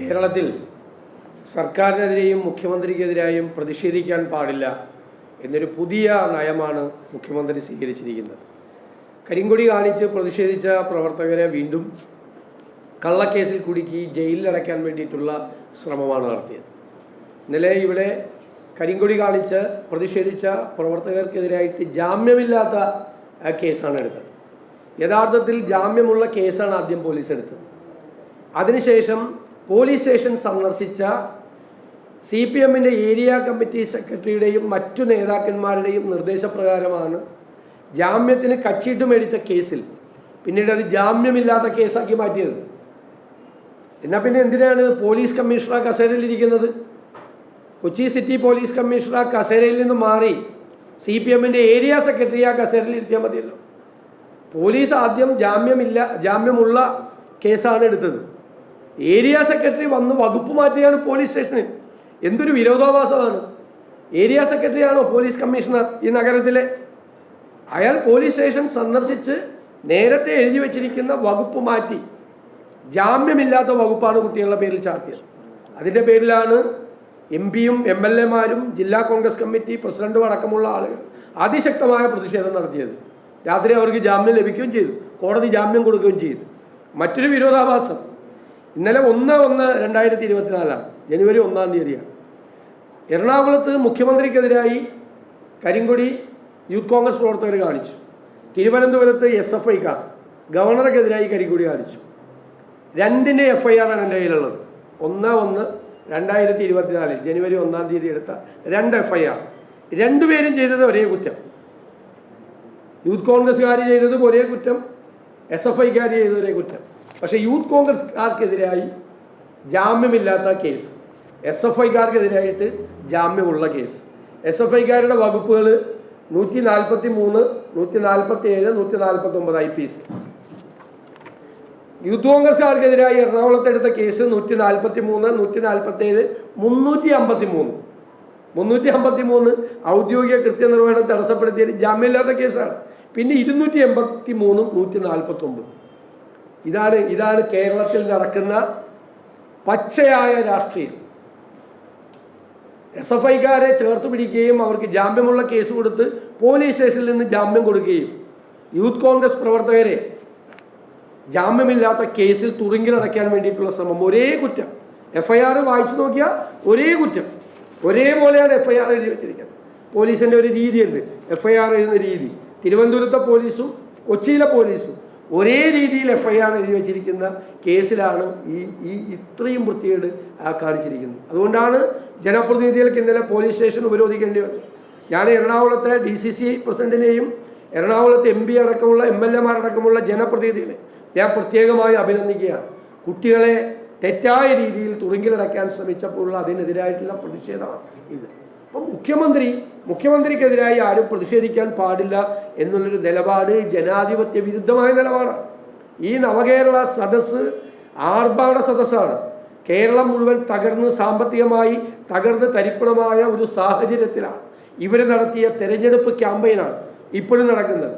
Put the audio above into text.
കേരളത്തിൽ സർക്കാരിനെതിരെയും മുഖ്യമന്ത്രിക്കെതിരായും പ്രതിഷേധിക്കാൻ പാടില്ല എന്നൊരു പുതിയ നയമാണ് മുഖ്യമന്ത്രി സ്വീകരിച്ചിരിക്കുന്നത്. കരിങ്കൊടി കാണിച്ച് പ്രതിഷേധിച്ച പ്രവർത്തകരെ വീണ്ടും കള്ളക്കേസിൽ കുടുക്കി ജയിലിലടയ്ക്കാൻ വേണ്ടിയിട്ടുള്ള ശ്രമമാണ് നടത്തിയത്. ഇന്നലെ ഇവിടെ കരിങ്കൊടി കാണിച്ച് പ്രതിഷേധിച്ച പ്രവർത്തകർക്കെതിരായിട്ട് ജാമ്യമില്ലാത്ത കേസാണ് എടുത്തത്. യഥാർത്ഥത്തിൽ ജാമ്യമുള്ള കേസാണ് ആദ്യം പോലീസ് എടുത്തത്. അതിനുശേഷം പോലീസ് സ്റ്റേഷൻ സന്ദർശിച്ച സി പി എമ്മിന്റെ ഏരിയ കമ്മിറ്റി സെക്രട്ടറിയുടെയും മറ്റു നേതാക്കന്മാരുടെയും നിർദ്ദേശപ്രകാരമാണ് ജാമ്യത്തിന് കച്ചിട്ട് മേടിച്ച കേസിൽ പിന്നീട് അത് ജാമ്യമില്ലാത്ത കേസാക്കി മാറ്റിയത്. എന്നാൽ പിന്നെ എന്തിനാണ് പോലീസ് കമ്മീഷണർ കസേരയിൽ ഇരിക്കുന്നത്? കൊച്ചി സിറ്റി പോലീസ് കമ്മീഷണർ കസേരയിൽ നിന്ന് മാറി സി പി എമ്മിന്റെ ഏരിയ സെക്രട്ടറി ആ കസേരയിൽ ഇരുത്തിയാൽ മതിയല്ലോ. പോലീസ് ആദ്യം ജാമ്യമില്ല ജാമ്യമുള്ള കേസാണ് എടുത്തത്. ഏരിയ സെക്രട്ടറി വന്ന് വകുപ്പ് മാറ്റുകയാണ് പോലീസ് സ്റ്റേഷനിൽ എന്തൊരു വിരോധാഭാസമാണ്. ഏരിയ സെക്രട്ടറി ആണോ പോലീസ് കമ്മീഷണർ ഈ നഗരത്തിലെ? അയാൾ പോലീസ് സ്റ്റേഷൻ സന്ദർശിച്ച് നേരത്തെ എഴുതി വെച്ചിരിക്കുന്ന വകുപ്പ് മാറ്റി. ജാമ്യമില്ലാത്ത വകുപ്പാണ് കുട്ടികളുടെ പേരിൽ ചാർത്തിയത്. അതിന്റെ പേരിലാണ് എം പിയും എം എൽ എമാരും ജില്ലാ കോൺഗ്രസ് കമ്മിറ്റി പ്രസിഡന്റും അടക്കമുള്ള ആളുകൾ അതിശക്തമായ പ്രതിഷേധം നടത്തിയത്. രാത്രി അവർക്ക് ജാമ്യം ലഭിക്കുകയും ചെയ്തു. കോടതി ജാമ്യം കൊടുക്കുകയും ചെയ്തു. മറ്റൊരു വിരോധാഭാസം. ഇന്നലെ ഒന്ന് ഒന്ന് രണ്ടായിരത്തി ഇരുപത്തിനാലാണ്. ജനുവരി ഒന്നാം തീയതിയാണ്. എറണാകുളത്ത് മുഖ്യമന്ത്രിക്കെതിരായി കരിങ്കൊടി യൂത്ത് കോൺഗ്രസ് പ്രവർത്തകർ കാണിച്ചു. തിരുവനന്തപുരത്ത് എസ് എഫ് ഐക്കാർ ഗവർണർക്കെതിരായി കരിങ്കൊടി കാണിച്ചു. രണ്ടിന്റെ എഫ് ഐ ആറാണ് എന്റെ കയ്യിലുള്ളത്. ഒന്ന് ഒന്ന് രണ്ടായിരത്തി ഇരുപത്തിനാല് ജനുവരി ഒന്നാം തീയതി എടുത്ത രണ്ട് എഫ് ഐ ആർ രണ്ടുപേരും ചെയ്തത് ഒരേ കുറ്റം. യൂത്ത് കോൺഗ്രസ്സുകാർ ചെയ്തതും ഒരേ കുറ്റം എസ് എഫ് ഐക്കാർ ചെയ്തത് ഒരേ കുറ്റം. പക്ഷേ യൂത്ത് കോൺഗ്രസ്കാർക്കെതിരായി ജാമ്യമില്ലാത്ത കേസ്. എസ് എഫ് ഐക്കാർക്കെതിരായിട്ട് ജാമ്യമുള്ള കേസ്. എസ് എഫ് ഐക്കാരുടെ വകുപ്പുകൾ നൂറ്റി നാൽപ്പത്തി മൂന്ന് നൂറ്റി നാൽപ്പത്തി ഏഴ് നൂറ്റി നാൽപ്പത്തി ഒമ്പത് ഐ പി സി യൂത്ത് കോൺഗ്രസ്സുകാർക്കെതിരായി എറണാകുളത്തെടുത്ത കേസ് നൂറ്റി നാൽപ്പത്തി മൂന്ന് നൂറ്റി നാൽപ്പത്തി ഏഴ് മുന്നൂറ്റി അമ്പത്തി മൂന്ന് മുന്നൂറ്റി അമ്പത്തി മൂന്ന് ഔദ്യോഗിക കൃത്യനിർവഹണം തടസ്സപ്പെടുത്തിയത് ജാമ്യമില്ലാത്ത കേസാണ്. പിന്നെ ഇരുന്നൂറ്റി എൺപത്തി മൂന്നും നൂറ്റി നാൽപ്പത്തി ഇതാണ് ഇതാണ് കേരളത്തിൽ നടക്കുന്ന പച്ചയായ രാഷ്ട്രീയം. എസ് എഫ് ഐക്കാരെ ചേർത്ത് പിടിക്കുകയും അവർക്ക് ജാമ്യമുള്ള കേസ് കൊടുത്ത് പോലീസ് സ്റ്റേഷനിൽ നിന്ന് ജാമ്യം കൊടുക്കുകയും. യൂത്ത് കോൺഗ്രസ് പ്രവർത്തകരെ ജാമ്യമില്ലാത്ത കേസിൽ തുറുങ്കിലടയ്ക്കാൻ വേണ്ടിയിട്ടുള്ള ശ്രമം. ഒരേ കുറ്റം. എഫ് ഐ ആർ വായിച്ചു നോക്കിയാൽ ഒരേ കുറ്റം. ഒരേപോലെയാണ് എഫ് ഐ ആർ എഴുതി വെച്ചിരിക്കുന്നത്. പോലീസിന്റെ ഒരു രീതിയുണ്ട്. എഫ് ഐ ആർ എഴുതുന്ന രീതി. തിരുവനന്തപുരത്തെ പോലീസും കൊച്ചിയിലെ പോലീസും ഒരേ രീതിയിൽ എഫ് ഐ ആർ എഴുതി വെച്ചിരിക്കുന്ന കേസിലാണ് ഈ ഈ ഇത്രയും വൃത്തികേട് കാണിച്ചിരിക്കുന്നത്. അതുകൊണ്ടാണ് ജനപ്രതിനിധികൾക്ക് ഇന്നലെ പോലീസ് സ്റ്റേഷൻ ഉപരോധിക്കേണ്ടി വന്നത്. ഞാൻ എറണാകുളത്തെ ഡി സി സി പ്രസിഡന്റിനെയും എറണാകുളത്തെ എം പി അടക്കമുള്ള എം എൽ എമാരടക്കമുള്ള ജനപ്രതിനിധികളെ ഞാൻ പ്രത്യേകമായി അഭിനന്ദിക്കുകയാണ്. കുട്ടികളെ തെറ്റായ രീതിയിൽ തുറുങ്കിലടയ്ക്കാൻ ശ്രമിച്ചപ്പോഴുള്ള അതിനെതിരായിട്ടുള്ള പ്രതിഷേധമാണ് ഇത്. അപ്പം മുഖ്യമന്ത്രി മുഖ്യമന്ത്രിക്കെതിരായി ആരും പ്രതിഷേധിക്കാൻ പാടില്ല എന്നുള്ളൊരു നിലപാട് ജനാധിപത്യ വിരുദ്ധമായ നിലപാടാണ്. ഈ നവകേരള സദസ്സ് ആർഭാട സദസ്സാണ്. കേരളം മുഴുവൻ തകർന്ന് സാമ്പത്തികമായി തകർന്ന് തരിപ്പണമായ ഒരു സാഹചര്യത്തിലാണ് ഇവർ നടത്തിയ തെരഞ്ഞെടുപ്പ് ക്യാമ്പയിനാണ് ഇപ്പോഴും നടക്കുന്നത്.